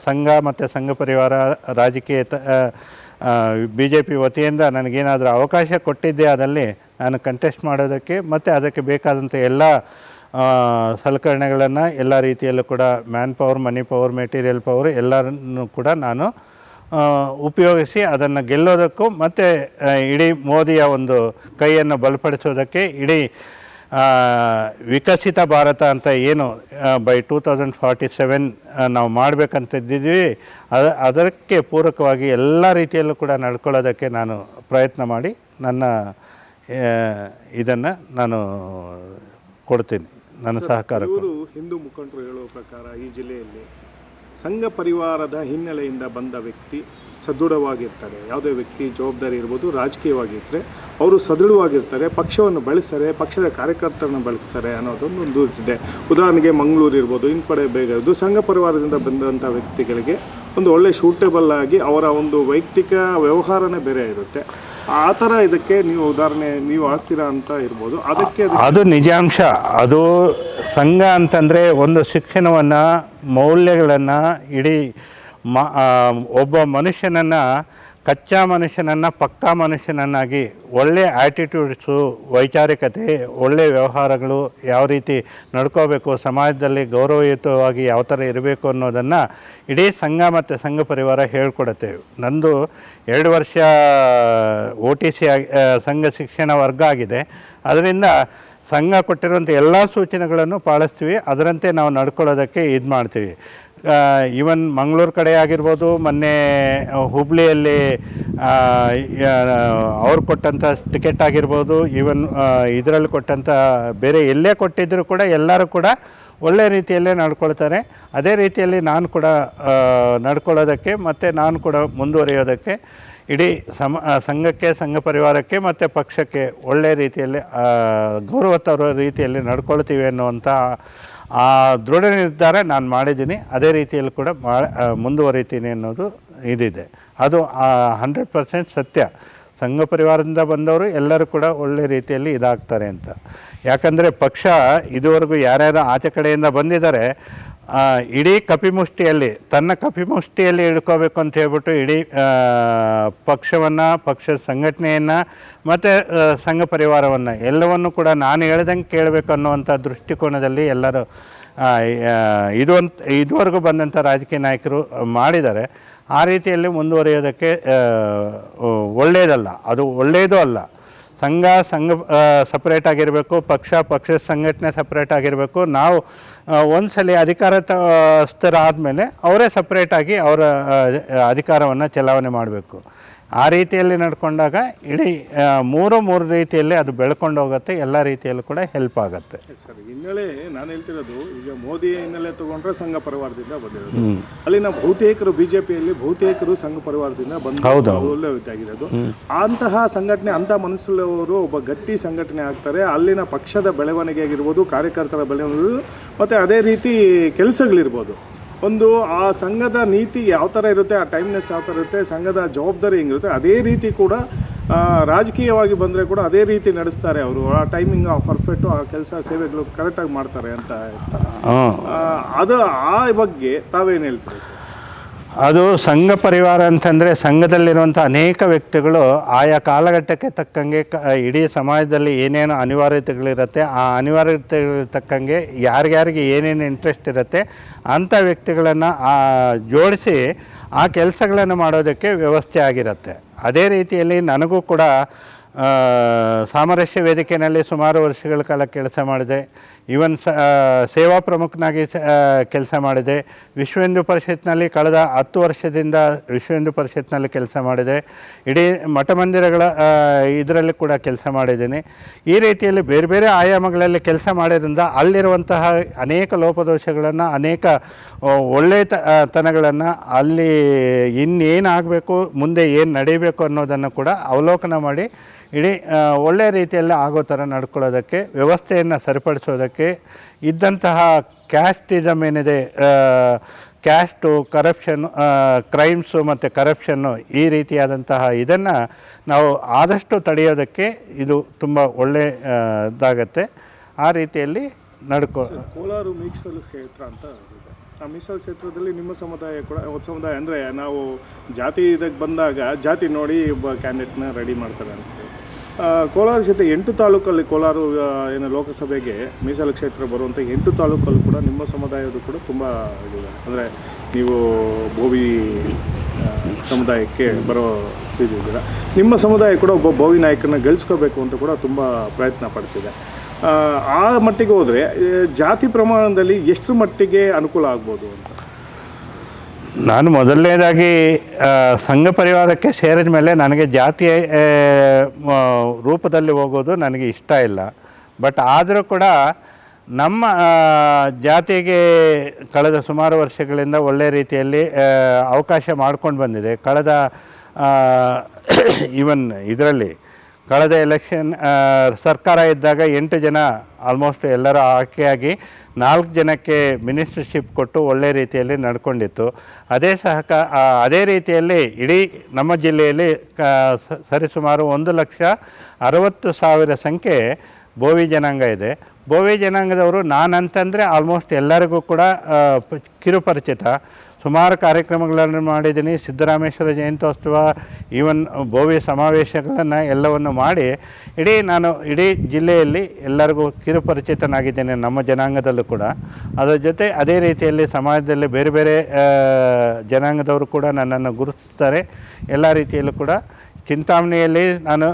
ಸಂಘ ಮತ್ತು ಸಂಘ ಪರಿವಾರ ರಾಜಕೀಯ ಬಿ ಜೆ ಪಿ ವತಿಯಿಂದ ನನಗೇನಾದರೂ ಅವಕಾಶ ಕೊಟ್ಟಿದ್ದೆ ಅದರಲ್ಲಿ ನಾನು ಕಂಟೆಸ್ಟ್ ಮಾಡೋದಕ್ಕೆ ಮತ್ತು ಅದಕ್ಕೆ ಬೇಕಾದಂಥ ಎಲ್ಲ ಸಲಕರಣೆಗಳನ್ನು ಎಲ್ಲ ರೀತಿಯಲ್ಲೂ ಕೂಡ man power money power material power ಎಲ್ಲರನ್ನು ಕೂಡ ನಾನು ಉಪಯೋಗಿಸಿ ಅದನ್ನು ಗೆಲ್ಲೋದಕ್ಕೂ ಮತ್ತು ಇಡೀ ಮೋದಿಯ ಒಂದು ಕೈಯನ್ನು ಬಲಪಡಿಸೋದಕ್ಕೆ ಇಡೀ ವಿಕಸಿತ ಭಾರತ ಅಂತ ಏನು by two thousand forty seven ನಾವು ಮಾಡಬೇಕಂತಿದ್ದೀವಿ ಅದ ಅದಕ್ಕೆ ಪೂರಕವಾಗಿ ಎಲ್ಲ ರೀತಿಯಲ್ಲೂ ಕೂಡ ನಡ್ಕೊಳ್ಳೋದಕ್ಕೆ ನಾನು ಪ್ರಯತ್ನ ಮಾಡಿ ನನ್ನ ಇದನ್ನು ನಾನು ಕೊಡ್ತೀನಿ ನನ್ನ ಸಹಕಾರ. ಹಿಂದೂ ಮುಖಂಡರು ಹೇಳುವ ಪ್ರಕಾರ ಈ ಜಿಲ್ಲೆಯಲ್ಲಿ ಸಂಘ ಪರಿವಾರದ ಹಿನ್ನೆಲೆಯಿಂದ ಬಂದ ವ್ಯಕ್ತಿ ಸದೃಢವಾಗಿರ್ತಾರೆ. ಯಾವುದೇ ವ್ಯಕ್ತಿ ಜವಾಬ್ದಾರಿ ಇರ್ಬೋದು ರಾಜಕೀಯವಾಗಿದ್ದರೆ ಅವರು ಸದೃಢವಾಗಿರ್ತಾರೆ, ಪಕ್ಷವನ್ನು ಬೆಳೆಸ್ತಾರೆ, ಪಕ್ಷದ ಕಾರ್ಯಕರ್ತರನ್ನು ಬಳಸ್ತಾರೆ ಅನ್ನೋದೊಂದು ಒಂದು ಇದೆ ಉದಾಹರಣೆಗೆ ಮಂಗಳೂರು ಇರ್ಬೋದು ಇನ್ನು ಕಡೆ ಸಂಘ ಪರಿವಾರದಿಂದ ಬಂದಂಥ ವ್ಯಕ್ತಿಗಳಿಗೆ ಒಂದು ಒಳ್ಳೆ ಶೂಟೇಬಲ್ ಆಗಿ ಅವರ ಒಂದು ವೈಯಕ್ತಿಕ ವ್ಯವಹಾರನೇ ಬೇರೆ ಇರುತ್ತೆ. ಆ ಥರ ಇದಕ್ಕೆ ನೀವು ಉದಾಹರಣೆ, ನೀವು ಆಗ್ತೀರಾ ಅಂತ ಇರ್ಬೋದು. ಅದಕ್ಕೆ ಅದು ಅದು ನಿಜಾಂಶ. ಅದು ಸಂಘ ಅಂತಂದರೆ ಒಂದು ಶಿಕ್ಷಣವನ್ನು, ಮೌಲ್ಯಗಳನ್ನು ಇಡೀ ಮ ಒಬ್ಬ ಮನುಷ್ಯನನ್ನು, ಕಚ್ಚಾ ಮನುಷ್ಯನನ್ನು, ಪಕ್ಕಾ ಮನುಷ್ಯನನ್ನಾಗಿ ಒಳ್ಳೆಯ ಆ್ಯಟಿಟ್ಯೂಡ್ಸು ವೈಚಾರಿಕತೆ ಒಳ್ಳೆಯ ವ್ಯವಹಾರಗಳು ಯಾವ ರೀತಿ ನಡ್ಕೋಬೇಕು, ಸಮಾಜದಲ್ಲಿ ಗೌರವಯುತವಾಗಿ ಯಾವ ಥರ ಇರಬೇಕು ಅನ್ನೋದನ್ನು ಇಡೀ ಸಂಘ ಮತ್ತು ಸಂಘ ಪರಿವಾರ ಹೇಳ್ಕೊಡುತ್ತೆ. ನಂದು ಎರಡು ವರ್ಷ ಒ ಟಿ ಸಿ ಆಗಿ ಸಂಘ ಶಿಕ್ಷಣ ವರ್ಗ ಆಗಿದೆ. ಅದರಿಂದ ಸಂಘ ಕೊಟ್ಟಿರುವಂಥ ಎಲ್ಲ ಸೂಚನೆಗಳನ್ನು ಪಾಲಿಸ್ತೀವಿ. ಅದರಂತೆ ನಾವು ನಡ್ಕೊಳ್ಳೋದಕ್ಕೆ ಇದು ಮಾಡ್ತೀವಿ ಈವನ್ ಮಂಗಳೂರು ಕಡೆ ಆಗಿರ್ಬೋದು, ಮೊನ್ನೆ ಹುಬ್ಳಿಯಲ್ಲಿ ಅವ್ರು ಕೊಟ್ಟಂಥ ಟಿಕೆಟ್ ಆಗಿರ್ಬೋದು ಈವನ್ ಇದರಲ್ಲಿ ಕೊಟ್ಟಂಥ ಬೇರೆ ಎಲ್ಲೇ ಕೊಟ್ಟಿದ್ದರೂ ಕೂಡ ಎಲ್ಲರೂ ಕೂಡ ಒಳ್ಳೆ ರೀತಿಯಲ್ಲೇ ನಡ್ಕೊಳ್ತಾರೆ. ಅದೇ ರೀತಿಯಲ್ಲಿ ನಾನು ಕೂಡ ನಡ್ಕೊಳ್ಳೋದಕ್ಕೆ ಮತ್ತು ನಾನು ಕೂಡ ಮುಂದುವರಿಯೋದಕ್ಕೆ, ಇಡೀ ಸಮ ಸಂಘಕ್ಕೆ, ಸಂಘ ಪರಿವಾರಕ್ಕೆ ಮತ್ತು ಪಕ್ಷಕ್ಕೆ ಒಳ್ಳೆ ರೀತಿಯಲ್ಲಿ ಗೌರವ ತರೋ ರೀತಿಯಲ್ಲಿ ನಡ್ಕೊಳ್ತೀವಿ ಅನ್ನುವಂಥ ಆ ದೃಢ ನಿರ್ಧಾರ ನಾನು ಮಾಡಿದ್ದೀನಿ. ಅದೇ ರೀತಿಯಲ್ಲಿ ಕೂಡ ಮಾ ಮುಂದುವರಿತೀನಿ ಅನ್ನೋದು ಇದಿದೆ. ಅದು ಹಂಡ್ರೆಡ್ ಪರ್ಸೆಂಟ್ ಸತ್ಯ. ಸಂಘ ಪರಿವಾರದಿಂದ ಬಂದವರು ಎಲ್ಲರೂ ಕೂಡ ಒಳ್ಳೆ ರೀತಿಯಲ್ಲಿ ಇದಾಗ್ತಾರೆ ಅಂತ. ಯಾಕಂದರೆ ಪಕ್ಷ ಇದುವರೆಗೂ ಯಾರ್ಯಾರು ಆಚೆ ಕಡೆಯಿಂದ ಬಂದಿದ್ದಾರೆ ಇಡೀ ಕಪಿಮುಷ್ಟಿಯಲ್ಲಿ, ತನ್ನ ಕಪಿಮುಷ್ಟಿಯಲ್ಲಿ ಇಳ್ಕೋಬೇಕು ಅಂತ ಹೇಳ್ಬಿಟ್ಟು ಇಡೀ ಪಕ್ಷವನ್ನು, ಪಕ್ಷದ ಸಂಘಟನೆಯನ್ನು, ಮತ್ತು ಸಂಘ ಪರಿವಾರವನ್ನು ಎಲ್ಲವನ್ನು ಕೂಡ ನಾನು ಹೇಳ್ದಂಗೆ ಕೇಳಬೇಕು ಅನ್ನುವಂಥ ದೃಷ್ಟಿಕೋನದಲ್ಲಿ ಎಲ್ಲರೂ ಇದು ಇದುವರೆಗೂ ಬಂದಂಥ ರಾಜಕೀಯ ನಾಯಕರು ಮಾಡಿದ್ದಾರೆ. ಆ ರೀತಿಯಲ್ಲಿ ಮುಂದುವರಿಯೋದಕ್ಕೆ ಒಳ್ಳೆಯದಲ್ಲ ಅದು ಒಳ್ಳೆಯದು ಅಲ್ಲ. ಸಂಘ ಸಂಘ ಸಪ್ರೇಟ್ ಆಗಿರಬೇಕು, ಪಕ್ಷ ಪಕ್ಷದ ಸಂಘಟನೆ ಸಪ್ರೇಟ್ ಆಗಿರಬೇಕು. ನಾವು ಒಂದು ಸಲ ಆದಮೇಲೆ ಅವರೇ ಸಪ್ರೇಟಾಗಿ ಅವರ ಅಧಿಕಾರವನ್ನು ಚಲಾವಣೆ ಮಾಡಬೇಕು. ಆ ರೀತಿಯಲ್ಲಿ ನಡ್ಕೊಂಡಾಗ ಇಡೀ ಮೂರು ಮೂರು ರೀತಿಯಲ್ಲಿ ಅದು ಬೆಳ್ಕೊಂಡು ಹೋಗುತ್ತೆ ಎಲ್ಲ ರೀತಿಯಲ್ಲೂ ಕೂಡ ಹೆಲ್ಪ್ ಆಗುತ್ತೆ. ಸರ್ ಹಿನ್ನೆಲೆ ನಾನು ಹೇಳ್ತಿರೋದು ಈಗ ಮೋದಿ ಹಿನ್ನೆಲೆ ತಗೊಂಡ್ರೆ ಸಂಘ ಪರಿವಾರದಿಂದ ಬಂದಿರೋದು. ಅಲ್ಲಿನ ಬಹುತೇಕರು ಬಿಜೆಪಿಯಲ್ಲಿ ಬಹುತೇಕರು ಸಂಘ ಪರಿವಾರದಿಂದ ಬಂದಿರೋದು ಅಂತಹ ಸಂಘಟನೆ ಅಂತ ಮನಸ್ಸುಳ್ಳವರು ಒಬ್ಬ ಗಟ್ಟಿ ಸಂಘಟನೆ ಆಗ್ತಾರೆ. ಅಲ್ಲಿನ ಪಕ್ಷದ ಬೆಳವಣಿಗೆ ಆಗಿರ್ಬೋದು ಕಾರ್ಯಕರ್ತರ ಬೆಳವಣಿಗೆ ಮತ್ತೆ ಅದೇ ರೀತಿ ಕೆಲಸಗಳಿರ್ಬೋದು. ಒಂದು ಆ ಸಂಘದ ನೀತಿ ಯಾವ ಥರ ಇರುತ್ತೆ ಆ ಟೈಮ್ನೆಸ್ ಯಾವ ಥರ ಇರುತ್ತೆ ಸಂಘದ ಜವಾಬ್ದಾರಿ ಹೆಂಗಿರುತ್ತೆ ಅದೇ ರೀತಿ ಕೂಡ ರಾಜಕೀಯವಾಗಿ ಬಂದರೆ ಕೂಡ ಅದೇ ರೀತಿ ನಡೆಸ್ತಾರೆ ಅವರು. ಆ ಟೈಮಿಂಗ್ ಆ ಪರ್ಫೆಕ್ಟು ಆ ಕೆಲಸ ಸೇವೆಗಳು ಕರೆಕ್ಟಾಗಿ ಮಾಡ್ತಾರೆ ಅಂತ ಅದು ಆ ಬಗ್ಗೆ ತಾವೇನು ಹೇಳ್ತೀರಿ ಸರ್? ಅದು ಸಂಘ ಪರಿವಾರ ಅಂತಂದರೆ ಸಂಘದಲ್ಲಿರುವಂಥ ಅನೇಕ ವ್ಯಕ್ತಿಗಳು ಆಯಾ ಕಾಲಘಟ್ಟಕ್ಕೆ ತಕ್ಕಂಗೆ ಕ, ಇಡೀ ಸಮಾಜದಲ್ಲಿ ಏನೇನು ಅನಿವಾರ್ಯತೆಗಳಿರುತ್ತೆ, ಆ ಅನಿವಾರ್ಯತೆಗಳಿಗೆ ತಕ್ಕಂಗೆ ಯಾರ್ಯಾರಿಗೆ ಏನೇನು ಇಂಟ್ರೆಸ್ಟ್ ಇರುತ್ತೆ ಅಂಥ ವ್ಯಕ್ತಿಗಳನ್ನು ಜೋಡಿಸಿ ಆ ಕೆಲಸಗಳನ್ನು ಮಾಡೋದಕ್ಕೆ ವ್ಯವಸ್ಥೆ ಆಗಿರುತ್ತೆ. ಅದೇ ರೀತಿಯಲ್ಲಿ ನನಗೂ ಕೂಡ ಸಾಮರಸ್ಯ ವೇದಿಕೆಯಲ್ಲಿ ಸುಮಾರು ವರ್ಷಗಳ ಕಾಲ ಕೆಲಸ ಮಾಡಿದೆ. ಈವನ್ ಸ ಸೇವಾ ಪ್ರಮುಖನಾಗಿ ಕೆಲಸ ಮಾಡಿದೆ ವಿಶ್ವ ಹಿಂದೂ ಪರಿಷತ್ನಲ್ಲಿ ಕಳೆದ ಹತ್ತು ವರ್ಷದಿಂದ ವಿಶ್ವ ಹಿಂದೂ ಪರಿಷತ್ನಲ್ಲಿ ಕೆಲಸ ಮಾಡಿದೆ ಇಡೀ ಮಠ ಮಂದಿರಗಳ ಇದರಲ್ಲಿ ಕೂಡ ಕೆಲಸ ಮಾಡಿದ್ದೀನಿ ಈ ರೀತಿಯಲ್ಲಿ ಬೇರೆ ಬೇರೆ ಆಯಾಮಗಳಲ್ಲಿ ಕೆಲಸ ಮಾಡೋದ್ರಿಂದ ಅಲ್ಲಿರುವಂತಹ ಅನೇಕ ಲೋಪದೋಷಗಳನ್ನು ಅನೇಕ ಒಳ್ಳೆಯ ತನಗಳನ್ನು ಅಲ್ಲಿ ಇನ್ನೇನಾಗಬೇಕು ಮುಂದೆ ಏನು ನಡೀಬೇಕು ಅನ್ನೋದನ್ನು ಕೂಡ ಅವಲೋಕನ ಮಾಡಿ ಇಡೀ ಒಳ್ಳೆಯ ರೀತಿಯಲ್ಲಿ ಆಗೋ ಥರ ನಡ್ಕೊಳ್ಳೋದಕ್ಕೆ ವ್ಯವಸ್ಥೆಯನ್ನು ಸರಿಪಡಿಸೋದಕ್ಕೆ ಇದ್ದಂತಹ ಕ್ಯಾಸ್ಟಿಸಮ್ ಏನಿದೆ ಕ್ಯಾಸ್ಟು ಕರಪ್ಷನ್ ಕ್ರೈಮ್ಸು ಮತ್ತು ಕರಪ್ಷನ್ನು ಈ ರೀತಿಯಾದಂತಹ ಇದನ್ನು ನಾವು ಆದಷ್ಟು ತಡೆಯೋದಕ್ಕೆ ಇದು ತುಂಬ ಒಳ್ಳೆಯದಾಗತ್ತೆ. ಆ, ರೀತಿಯಲ್ಲಿ ನಡ್ಕೊ ಕೋಲಾರ ಮೀಸಲು ಕ್ಷೇತ್ರ ಅಂತ ಆ ಮೀಸಲು ಕ್ಷೇತ್ರದಲ್ಲಿ ನಿಮ್ಮ ಸಮುದಾಯ ಕೂಡ ಸಮುದಾಯ ಅಂದರೆ ನಾವು ಜಾತಿ ಇದಕ್ಕೆ ಬಂದಾಗ ಜಾತಿ ನೋಡಿ ಒಬ್ಬ ಕ್ಯಾಂಡಿಡೇಟ್ನ ರೆಡಿ ಮಾಡ್ತಾರೆ ಅಂತ. ಕೋಲಾರ ಜೊತೆ ಎಂಟು ತಾಲೂಕಲ್ಲಿ ಕೋಲಾರ ಏನು ಲೋಕಸಭೆಗೆ ಮೀಸಲು ಕ್ಷೇತ್ರ ಬರುವಂಥ ಎಂಟು ತಾಲೂಕಲ್ಲೂ ಕೂಡ ನಿಮ್ಮ ಸಮುದಾಯದ ಕೂಡ ತುಂಬ ಅಂದರೆ ನೀವು ಬೋವಿ ಸಮುದಾಯಕ್ಕೆ ಬರೋ ಇದಿದ್ದೀರ ನಿಮ್ಮ ಸಮುದಾಯ ಕೂಡ ಒಬ್ಬ ಬೋವಿ ನಾಯಕನ ಗೆಲ್ಸ್ಕೋಬೇಕು ಅಂತ ಕೂಡ ತುಂಬ ಪ್ರಯತ್ನ ಪಡ್ತಿದೆ. ಆ ಮಟ್ಟಿಗೆ ಹೋದರೆ ಜಾತಿ ಪ್ರಮಾಣದಲ್ಲಿ ಎಷ್ಟು ಮಟ್ಟಿಗೆ ಅನುಕೂಲ ಆಗ್ಬೋದು ಅಂತ? ನಾನು ಮೊದಲನೇದಾಗಿ ಸಂಘ ಪರಿವಾರಕ್ಕೆ ಸೇರಿದ ಮೇಲೆ ನನಗೆ ಜಾತಿ ರೂಪದಲ್ಲಿ ಹೋಗೋದು ನನಗೆ ಇಷ್ಟ ಇಲ್ಲ. ಬಟ್ ಆದರೂ ಕೂಡ ನಮ್ಮ ಜಾತಿಗೆ ಕಳೆದ ಸುಮಾರು ವರ್ಷಗಳಿಂದ ಒಳ್ಳೆಯ ರೀತಿಯಲ್ಲಿ ಅವಕಾಶ ಮಾಡ್ಕೊಂಡು ಬಂದಿದೆ. ಕಳೆದ ಈವನ್ ಇದರಲ್ಲಿ ಕಳೆದ ಎಲೆಕ್ಷನ್ ಸರ್ಕಾರ ಇದ್ದಾಗ ಎಂಟು ಜನ ಆಲ್ಮೋಸ್ಟ್ ಎಲ್ಲರೂ ಆಯ್ಕೆಯಾಗಿ ನಾಲ್ಕು ಜನಕ್ಕೆ ಮಿನಿಸ್ಟರ್ಶಿಪ್ ಕೊಟ್ಟು ಒಳ್ಳೆ ರೀತಿಯಲ್ಲಿ ನಡ್ಕೊಂಡಿತ್ತು. ಅದೇ ಸಹಕ ಅದೇ ರೀತಿಯಲ್ಲಿ ಇಡೀ ನಮ್ಮ ಜಿಲ್ಲೆಯಲ್ಲಿ ಸರಿಸುಮಾರು ಒಂದು ಲಕ್ಷ ಅರವತ್ತು ಸಾವಿರ ಸಂಖ್ಯೆ ಬೋವಿ ಜನಾಂಗ ಇದೆ. ಬೋವಿ ಜನಾಂಗದವರು ನಾನಂತಂದರೆ ಆಲ್ಮೋಸ್ಟ್ ಎಲ್ಲರಿಗೂ ಕೂಡ ಕಿರುಪರಿಚಿತ. ಸುಮಾರು ಕಾರ್ಯಕ್ರಮಗಳನ್ನು ಮಾಡಿದ್ದೀನಿ. ಸಿದ್ದರಾಮೇಶ್ವರ ಜಯಂತ್ಯೋತ್ಸವ ಈವನ್ ಭೋವಿ ಸಮಾವೇಶಗಳನ್ನು ಎಲ್ಲವನ್ನು ಮಾಡಿ ಇಡೀ ನಾನು ಇಡೀ ಜಿಲ್ಲೆಯಲ್ಲಿ ಎಲ್ಲರಿಗೂ ಕಿರುಪರಿಚಿತನಾಗಿದ್ದೇನೆ, ನಮ್ಮ ಜನಾಂಗದಲ್ಲೂ ಕೂಡ. ಅದರ ಜೊತೆ ಅದೇ ರೀತಿಯಲ್ಲಿ ಸಮಾಜದಲ್ಲಿ ಬೇರೆ ಬೇರೆ ಜನಾಂಗದವರು ಕೂಡ ನನ್ನನ್ನು ಗುರುತಿಸ್ತಾರೆ. ಎಲ್ಲ ರೀತಿಯಲ್ಲೂ ಕೂಡ ಚಿಂತಾಮಣಿಯಲ್ಲಿ ನಾನು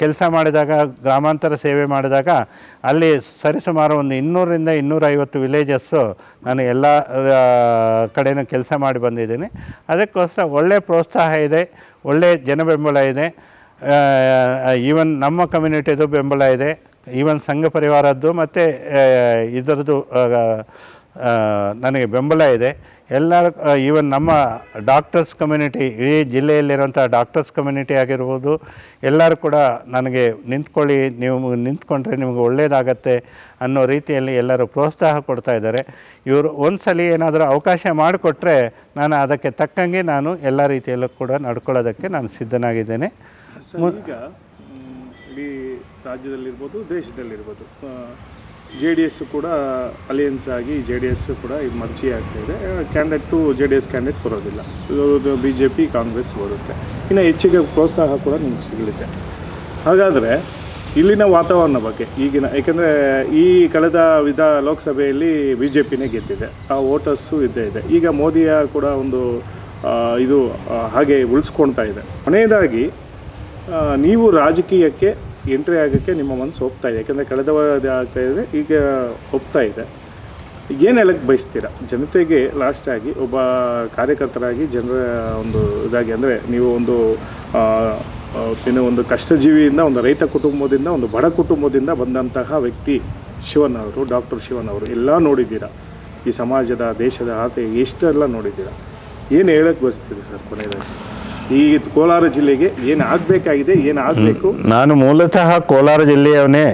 ಕೆಲಸ ಮಾಡಿದಾಗ, ಗ್ರಾಮಾಂತರ ಸೇವೆ ಮಾಡಿದಾಗ, ಅಲ್ಲಿ ಸರಿಸುಮಾರು ಒಂದು ಇನ್ನೂರರಿಂದ ಇನ್ನೂರೈವತ್ತು ವಿಲೇಜಸ್ಸು ನಾನು ಎಲ್ಲ ಕಡೆಯೂ ಕೆಲಸ ಮಾಡಿ ಬಂದಿದ್ದೀನಿ. ಅದಕ್ಕೋಸ್ಕರ ಒಳ್ಳೆಯ ಪ್ರೋತ್ಸಾಹ ಇದೆ ಒಳ್ಳೆಯ ಜನ ಬೆಂಬಲ ಇದೆ ಈವನ್ ನಮ್ಮ ಕಮ್ಯುನಿಟಿದು ಬೆಂಬಲ ಇದೆ ಈವನ್ ಸಂಘ ಪರಿವಾರದ್ದು ಮತ್ತು ಇದರದ್ದು ನನಗೆ ಬೆಂಬಲ ಇದೆ. ಎಲ್ಲ ಈವನ್ ನಮ್ಮ ಡಾಕ್ಟರ್ಸ್ ಕಮ್ಯುನಿಟಿ ಇಡೀ ಜಿಲ್ಲೆಯಲ್ಲಿರುವಂಥ ಡಾಕ್ಟರ್ಸ್ ಕಮ್ಯುನಿಟಿ ಆಗಿರ್ಬೋದು, ಎಲ್ಲರೂ ಕೂಡ ನನಗೆ ನಿಂತ್ಕೊಳ್ಳಿ, ನೀವು ನಿಂತ್ಕೊಂಡ್ರೆ ನಿಮಗೆ ಒಳ್ಳೆಯದಾಗತ್ತೆ ಅನ್ನೋ ರೀತಿಯಲ್ಲಿ ಎಲ್ಲರೂ ಪ್ರೋತ್ಸಾಹ ಕೊಡ್ತಾ ಇದ್ದಾರೆ. ಇವರು ಒಂದು ಸಲ ಏನಾದರೂ ಅವಕಾಶ ಮಾಡಿಕೊಟ್ರೆ ನಾನು ಅದಕ್ಕೆ ತಕ್ಕಂಗೆ ನಾನು ಎಲ್ಲ ರೀತಿಯಲ್ಲೂ ಕೂಡ ನಡ್ಕೊಳ್ಳೋದಕ್ಕೆ ನಾನು ಸಿದ್ಧನಾಗಿದ್ದೇನೆ. ರಾಜ್ಯದಲ್ಲಿರ್ಬೋದು, ದೇಶದಲ್ಲಿರ್ಬೋದು ಜೆ ಡಿ ಎಸ್ ಕೂಡ ಅಲಿಯನ್ಸ್ ಆಗಿ ಜೆ ಡಿ ಎಸ್ ಕೂಡ ಮರ್ಜಿ ಆಗ್ತಾ ಇದೆ. Candidate J D S candidate ಬರೋದಿಲ್ಲ. ಬಿ ಜೆ ಪಿ ಕಾಂಗ್ರೆಸ್ ಬರುತ್ತೆ. ಇನ್ನು ಹೆಚ್ಚಿಗೆ ಪ್ರೋತ್ಸಾಹ ಕೂಡ ನಿಮ್ಗೆ ಸಿಗಲಿದೆ ಹಾಗಾದರೆ ಇಲ್ಲಿನ ವಾತಾವರಣ ಬಗ್ಗೆ ಈಗಿನ ಯಾಕೆಂದರೆ ಈ ಕಳೆದ ವಿಧ ಲೋಕಸಭೆಯಲ್ಲಿ ಬಿ ಜೆ ಪಿನೇ ಗೆದ್ದಿದೆ. ಆ ವೋಟರ್ಸು ಇದ್ದೇ ಇದೆ. ಈಗ ಮೋದಿಯ ಕೂಡ ಒಂದು ಇದು ಹಾಗೆ ಉಳಿಸ್ಕೊಳ್ತಾ ಇದೆ. ಕೊನೆಯದಾಗಿ ನೀವು ರಾಜಕೀಯಕ್ಕೆ ಎಂಟ್ರಿ ಆಗೋಕ್ಕೆ ನಿಮ್ಮ ಮನಸ್ಸು ಹೋಗ್ತಾ ಇದೆ. ಯಾಕೆಂದರೆ ಕಳೆದ ಆಗ್ತಾ ಇದೆ ಈಗ ಹೋಗ್ತಾ ಇದೆ. ಏನು ಹೇಳಕ್ಕೆ ಬಯಸ್ತೀರಾ? ಜನತೆಗೆ ಲಾಸ್ಟಾಗಿ ಒಬ್ಬ ಕಾರ್ಯಕರ್ತರಾಗಿ ಜನರ ಒಂದು ಇದಾಗಿ, ಅಂದರೆ ನೀವು ಒಂದು ಏನು ಒಂದು ಕಷ್ಟಜೀವಿಯಿಂದ, ಒಂದು ರೈತ ಕುಟುಂಬದಿಂದ, ಒಂದು ಬಡ ಕುಟುಂಬದಿಂದ ಬಂದಂತಹ ವ್ಯಕ್ತಿ ಶಿವನ್ ಅವರು, ಡಾಕ್ಟರ್ ಶಿವನ್ ಅವರು, ಎಲ್ಲ ನೋಡಿದ್ದೀರಾ? ಈ ಸಮಾಜದ, ದೇಶದ ಆತ ಎಷ್ಟೆಲ್ಲ ನೋಡಿದ್ದೀರಾ? ಏನು ಹೇಳಕ್ಕೆ ಬಯಸ್ತೀರಿ ಸರ್ ಕೊನೆಯದಾಗಿ? ಈ ಕೋಲಾರ ಜಿಲ್ಲೆಗೆ ಏನು ಆಗಬೇಕಾಗಿದೆ, ಏನು ಆಗಬೇಕು? ನಾನು ಮೂಲತಃ ಕೋಲಾರ ಜಿಲ್ಲೆಯವನೇ,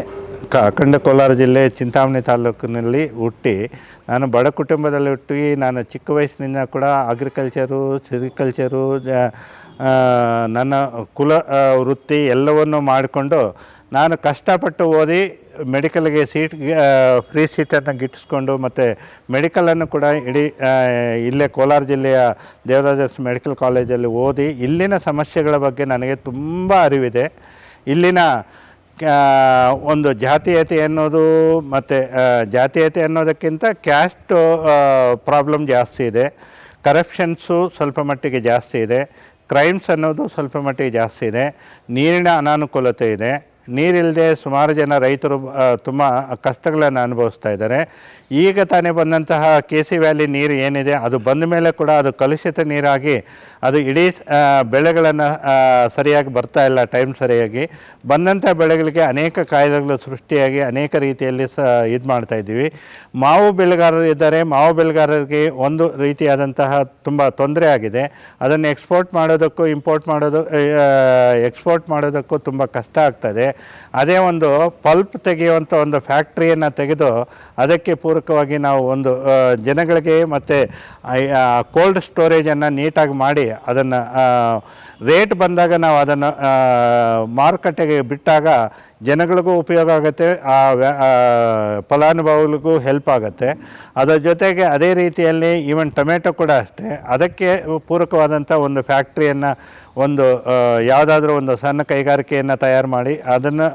ಕ ಅಖಂಡ ಕೋಲಾರ ಜಿಲ್ಲೆ ಚಿಂತಾಮಣಿ ತಾಲೂಕಿನಲ್ಲಿ ಹುಟ್ಟಿ, ನಾನು ಬಡ ಕುಟುಂಬದಲ್ಲಿ ಹುಟ್ಟಿ, ನಾನು ಚಿಕ್ಕ ವಯಸ್ಸಿನಿಂದ ಕೂಡ ಅಗ್ರಿಕಲ್ಚರು ಸಿರಿಕಲ್ಚರು ನನ್ನ ಕುಲ ವೃತ್ತಿ ಎಲ್ಲವನ್ನು ಮಾಡಿಕೊಂಡು ನಾನು ಕಷ್ಟಪಟ್ಟು ಓದಿ ಮೆಡಿಕಲ್ಗೆ ಸೀಟ್ ಫ್ರೀ ಸೀಟನ್ನು ಗಿಟ್ಟಿಸ್ಕೊಂಡು ಮತ್ತು ಮೆಡಿಕಲನ್ನು ಕೂಡ ಇಡೀ ಇಲ್ಲೇ ಕೋಲಾರ ಜಿಲ್ಲೆಯ ದೇವರಾಜಸ್ ಮೆಡಿಕಲ್ ಕಾಲೇಜಲ್ಲಿ ಓದಿ ಇಲ್ಲಿನ ಸಮಸ್ಯೆಗಳ ಬಗ್ಗೆ ನನಗೆ ತುಂಬ ಅರಿವಿದೆ. ಇಲ್ಲಿನ ಒಂದು ಜಾತೀಯತೆ ಅನ್ನೋದು ಮತ್ತು ಜಾತೀಯತೆ ಅನ್ನೋದಕ್ಕಿಂತ ಕ್ಯಾಸ್ಟ್ ಪ್ರಾಬ್ಲಮ್ ಜಾಸ್ತಿ ಇದೆ. ಕರಪ್ಷನ್ಸು ಸ್ವಲ್ಪ ಮಟ್ಟಿಗೆ ಜಾಸ್ತಿ ಇದೆ. ಕ್ರೈಮ್ಸ್ ಅನ್ನೋದು ಸ್ವಲ್ಪ ಮಟ್ಟಿಗೆ ಜಾಸ್ತಿ ಇದೆ. ನೀರಿನ ಅನಾನುಕೂಲತೆ ಇದೆ. ನೀರಿಲ್ಲದೆ ಸುಮಾರು ಜನ ರೈತರು ತುಂಬ ಕಷ್ಟಗಳನ್ನು ಅನುಭವಿಸ್ತಾ ಇದ್ದಾರೆ. ಈಗ ತಾನೇ ಬಂದಂತಹ ಕೆ ಸಿ ವ್ಯಾಲಿ ನೀರು ಏನಿದೆ, ಅದು ಬಂದ ಮೇಲೆ ಕೂಡ ಅದು ಕಲುಷಿತ ನೀರಾಗಿ, ಅದು ಇಡೀ ಬೆಳೆಗಳನ್ನು ಸರಿಯಾಗಿ ಬರ್ತಾ ಇಲ್ಲ ಟೈಮ್ ಸರಿಯಾಗಿ. ಬಂದಂಥ ಬೆಳೆಗಳಿಗೆ ಅನೇಕ ಕಾಯಿಲೆಗಳು ಸೃಷ್ಟಿಯಾಗಿ ಅನೇಕ ರೀತಿಯಲ್ಲಿ ಸ, ಇದು ಮಾಡ್ತಾ ಇದ್ದೀವಿ. ಮಾವು ಬೆಳೆಗಾರರು ಇದ್ದಾರೆ. ಮಾವು ಬೆಳೆಗಾರರಿಗೆ ಒಂದು ರೀತಿಯಾದಂತಹ ತುಂಬ ತೊಂದರೆ ಆಗಿದೆ. ಅದನ್ನು ಎಕ್ಸ್ಪೋರ್ಟ್ ಮಾಡೋದಕ್ಕೂ ಇಂಪೋರ್ಟ್ ಮಾಡೋದು ಎಕ್ಸ್ಪೋರ್ಟ್ ಮಾಡೋದಕ್ಕೂ ತುಂಬ ಕಷ್ಟ ಆಗ್ತದೆ ಅದೇ ಒಂದು ಪಲ್ಪ್ ತೆಗೆಯುವಂಥ ಒಂದು ಫ್ಯಾಕ್ಟ್ರಿಯನ್ನು ತೆಗೆದು, ಅದಕ್ಕೆ ಪೂರಕವಾಗಿ ನಾವು ಒಂದು ಜನಗಳಿಗೆ ಮತ್ತು ಕೋಲ್ಡ್ ಸ್ಟೋರೇಜನ್ನು ನೀಟಾಗಿ ಮಾಡಿ ಅದನ್ನು ರೇಟ್ ಬಂದಾಗ ನಾವು ಅದನ್ನು ಮಾರುಕಟ್ಟೆಗೆ ಬಿಟ್ಟಾಗ ಜನಗಳಿಗೂ ಉಪಯೋಗ ಆಗುತ್ತೆ ಆ, ಫಲಾನುಭವಿಗಳಿಗೂ ಹೆಲ್ಪ್ ಆಗುತ್ತೆ. ಅದರ ಜೊತೆಗೆ ಅದೇ ರೀತಿಯಲ್ಲಿ ಈವನ್ ಟೊಮೆಟೊ ಕೂಡ ಅಷ್ಟೇ ಅದಕ್ಕೆ ಪೂರಕವಾದಂಥ ಒಂದು ಫ್ಯಾಕ್ಟ್ರಿಯನ್ನು ಒಂದು ಯಾವುದಾದ್ರೂ ಒಂದು ಸಣ್ಣ ಕೈಗಾರಿಕೆಯನ್ನು ತಯಾರು ಮಾಡಿ ಅದನ್ನು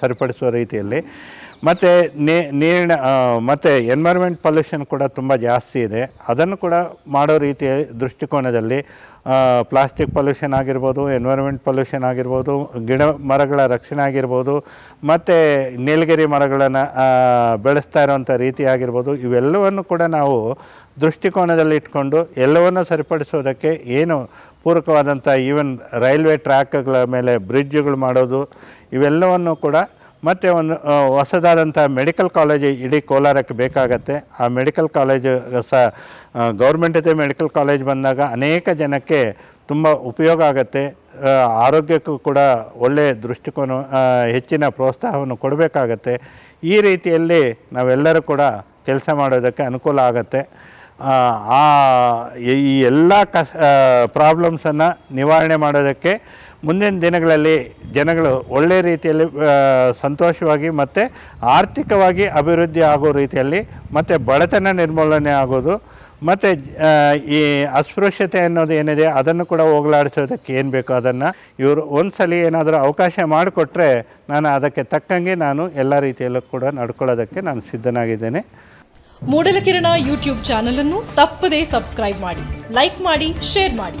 ಸರಿಪಡಿಸುವ ರೀತಿಯಲ್ಲಿ. ಮತ್ತು ನೀರಿನ ಮತ್ತು ಎನ್ವೈರ್ಮೆಂಟ್ ಪೊಲ್ಯೂಷನ್ ಕೂಡ ತುಂಬ ಜಾಸ್ತಿ ಇದೆ. ಅದನ್ನು ಕೂಡ ಮಾಡೋ ರೀತಿಯ ದೃಷ್ಟಿಕೋನದಲ್ಲಿ ಪ್ಲಾಸ್ಟಿಕ್ ಪೊಲ್ಯೂಷನ್ ಆಗಿರ್ಬೋದು ಎನ್ವೈರ್ಮೆಂಟ್ ಪೊಲ್ಯೂಷನ್ ಆಗಿರ್ಬೋದು, ಗಿಡ ಮರಗಳ ರಕ್ಷಣೆ ಆಗಿರ್ಬೋದು, ಮತ್ತು ನೀಲಗಿರಿ ಮರಗಳನ್ನು ಬೆಳೆಸ್ತಾ ಇರೋವಂಥ ರೀತಿ ಆಗಿರ್ಬೋದು, ಇವೆಲ್ಲವನ್ನು ಕೂಡ ನಾವು ದೃಷ್ಟಿಕೋನದಲ್ಲಿ ಇಟ್ಕೊಂಡು ಎಲ್ಲವನ್ನು ಸರಿಪಡಿಸೋದಕ್ಕೆ ಏನು ಪೂರಕವಾದಂಥ ಈವನ್ ರೈಲ್ವೆ ಟ್ರ್ಯಾಕ್ಗಳ ಮೇಲೆ ಬ್ರಿಡ್ಜ್ಗಳು ಮಾಡೋದು, ಇವೆಲ್ಲವನ್ನು ಕೂಡ ಮತ್ತು ಒಂದು ಹೊಸದಾದಂಥ ಮೆಡಿಕಲ್ ಕಾಲೇಜ್ ಇಡೀ ಕೋಲಾರಕ್ಕೆ ಬೇಕಾಗತ್ತೆ. ಆ ಮೆಡಿಕಲ್ ಕಾಲೇಜು ಸಹ ಗೌರ್ಮೆಂಟದೇ ಮೆಡಿಕಲ್ ಕಾಲೇಜ್ ಬಂದಾಗ ಅನೇಕ ಜನಕ್ಕೆ ತುಂಬ ಉಪಯೋಗ ಆಗುತ್ತೆ. ಆರೋಗ್ಯಕ್ಕೂ ಕೂಡ ಒಳ್ಳೆಯ ದೃಷ್ಟಿಕೋನ ಹೆಚ್ಚಿನ ಪ್ರೋತ್ಸಾಹವನ್ನು ಕೊಡಬೇಕಾಗತ್ತೆ. ಈ ರೀತಿಯಲ್ಲಿ ನಾವೆಲ್ಲರೂ ಕೂಡ ಕೆಲಸ ಮಾಡೋದಕ್ಕೆ ಅನುಕೂಲ ಆಗುತ್ತೆ. ಆ ಈ ಎಲ್ಲ ಕಸ್ ಪ್ರಾಬ್ಲಮ್ಸನ್ನು ನಿವಾರಣೆ ಮಾಡೋದಕ್ಕೆ ಮುಂದಿನ ದಿನಗಳಲ್ಲಿ ಜನಗಳು ಒಳ್ಳೆ ರೀತಿಯಲ್ಲಿ ಸಂತೋಷವಾಗಿ ಮತ್ತು ಆರ್ಥಿಕವಾಗಿ ಅಭಿವೃದ್ಧಿ ಆಗೋ ರೀತಿಯಲ್ಲಿ ಮತ್ತು ಬಡತನ ನಿರ್ಮೂಲನೆ ಆಗೋದು, ಮತ್ತು ಈ ಅಸ್ಪೃಶ್ಯತೆ ಅನ್ನೋದು ಏನಿದೆ ಅದನ್ನು ಕೂಡ ಹೋಗಲಾಡಿಸೋದಕ್ಕೆ ಏನು ಬೇಕೋ ಅದನ್ನು ಇವರು ಒಂದು ಸಲ ಏನಾದರೂ ಅವಕಾಶ ಮಾಡಿಕೊಟ್ರೆ ನಾನು ಅದಕ್ಕೆ ತಕ್ಕಂಗೆ ನಾನು ಎಲ್ಲ ರೀತಿಯಲ್ಲೂ ಕೂಡ ನಡ್ಕೊಳ್ಳೋದಕ್ಕೆ ನಾನು ಸಿದ್ಧನಾಗಿದ್ದೇನೆ. ಮೂಡಲಕಿರಣ ಯೂಟ್ಯೂಬ್ ಚಾನಲನ್ನು ತಪ್ಪದೇ ಸಬ್ಸ್ಕ್ರೈಬ್ ಮಾಡಿ, ಲೈಕ್ ಮಾಡಿ, ಶೇರ್ ಮಾಡಿ.